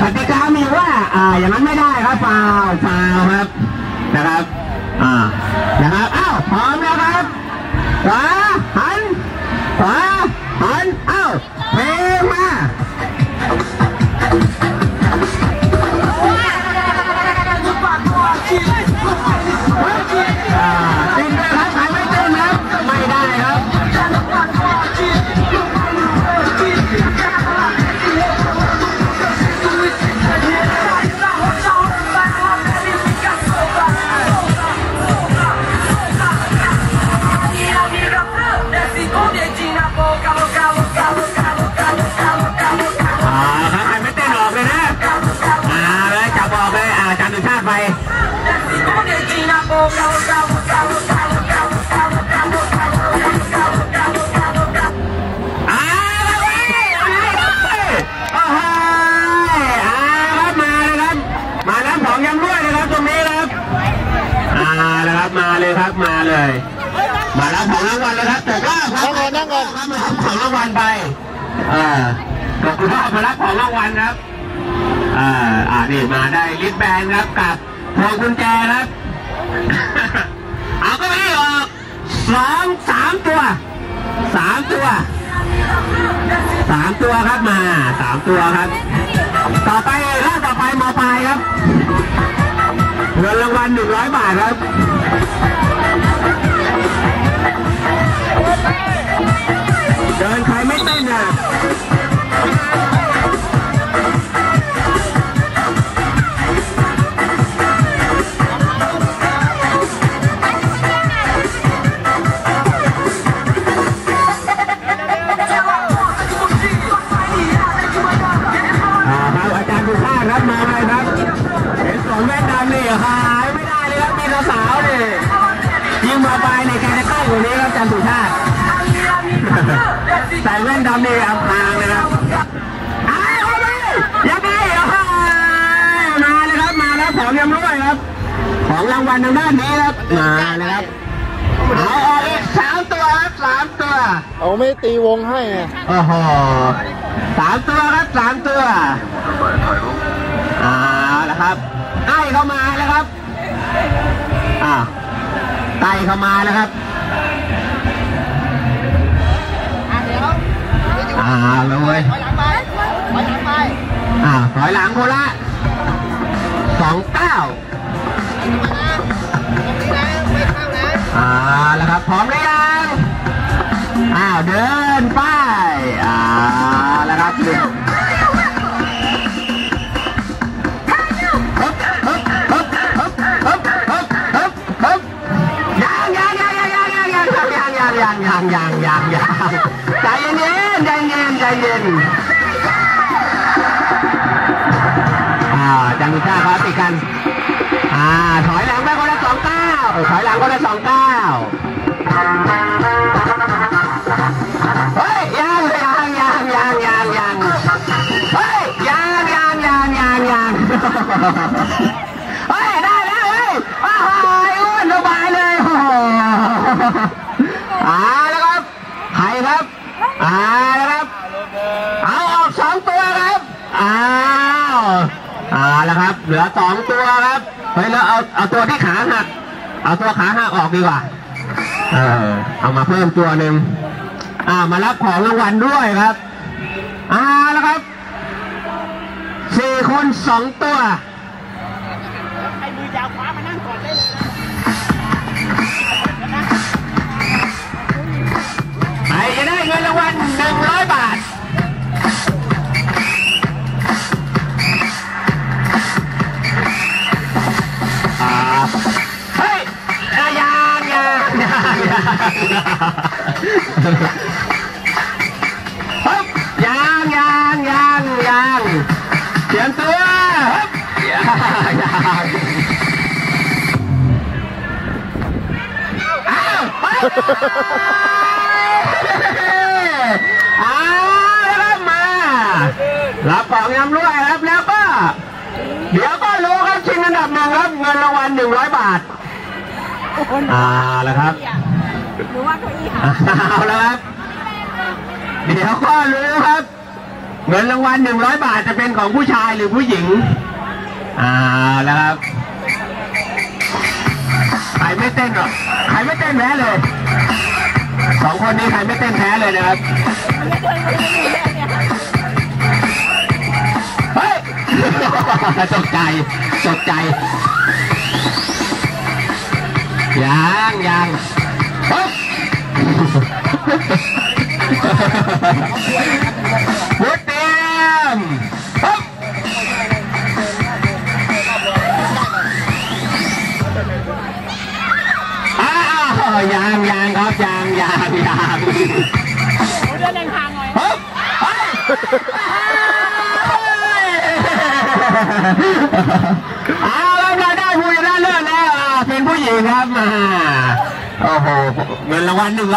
กติกามีว่าอ่าอย่างนั้นไม่ได้ครับฟาวฟาวครับนะครับ อ่านะครับอ้าวพร้อมแล้วครับขวา มาเลยครับมาแล้วของยำด้วยนะครับตรงนี้ครับอานะครับมาเลยครับมาเลย มาแล้วของรางวัลแล้วครับแต่ว่าครับนั่งก่อนนั่งก่อนครับมารับของรางวัลไปอ่าขอบคุณครับมารับของรางวัลครับอ่าอ่านี่มาได้ลิปแบนครับกับพวงกุญแจครับ เอาก็ไม่ออกสองสามตัวสามตัวสามตัวครับมาสามตัวครับ ต่อไปรอบต่อไปมอปลายครับเงินรางวัลหนึ่งร้อยบาทครับ ดำนี่อำพางเลยครับอ้าวเอาดิยังไงอะมาเลยครับ มาแล้วของยำรวยครับ ของรางวัลทางด้านนี้ครับ มาเลยครับเอาออกอีกสามตัวครับสามตัว เอาไม่ตีวงให้ไงโอ้โหสามตัวครับสามตัวอ่าแล้วครับไต่เข้ามาแล้วครับอ่าไต่เข้ามาแล้วครับ อ่าเลยถอยหลังไปถอยหลังไปอ่าถอยหลังโคละสองเก้าตรงนี้นะไม่เข้านะอ่าแล้วครับพร้อมหรือยังอ้าวเดินไปอ่าแล้วครับ ยังยังยังยังยังยังใจเย็นใจเย็นใจเย็นอ่าจังก้าเขาติดกันอ่าถอยหลังไปคนละสองเก้าถอยหลังคนละสองเก้าเฮ้ยยังยังยังยังยังยังเฮ้ยยังยังยังยังยังเฮ้ยได้แล้วเฮ้ยโอ้โหอ้วนสบายเลยโอ้โห อาแล้วครับใครครับอาแล้วครับเอาออกสองตัวครับอ้าวอ่าแล้วครับ เหลือสองตัวครับเฮ้ยแล้วเอาเอาตัวที่ขาหักเอาตัวขาหักออกดีกว่าเออเอามาเพิ่มตัวหนึ่งอ่ามารับของรางวัลด้วยครับอ่าแล้วครับสี่คนสองตัว ฮึบยังยังยังยังเตรียมตัวฮึบยังยังอ้าวเฮ้ยอ่าแล้วก็มารับของยำรวยครับแล้วก็ เดี๋ยวก็รู้ครับชิงอันดับหนึ่งครับเงินรางวัลหนึ่งร้อยบาทอ่าแล้วครับ รือว่าเก้าอี้หาเอาแล้วครับ เดี๋ยวก็รู้ครับ เงินรางวัลหนึ่งร้อยบาทจะเป็นของผู้ชายหรือผู้หญิงอ่าแล้วครับใครไม่เต้นหรอใครไม่เต้นแพ้เลยสองคนนี้ใครไม่เต้นแพ้เลยนะครับเฮ้ยตกใจตกใจยังยังเฮ้ย วุฒเตรียมฮึบอ้าวยังยังครับยังยังยังเดินเดินทางหน่อยฮึบเฮ้ยเอาแล้วได้ผู้ชนะเลิศแล้วเป็นผู้หญิงครับมา โอ้โหเงินรางวัลหนึ่งร้อย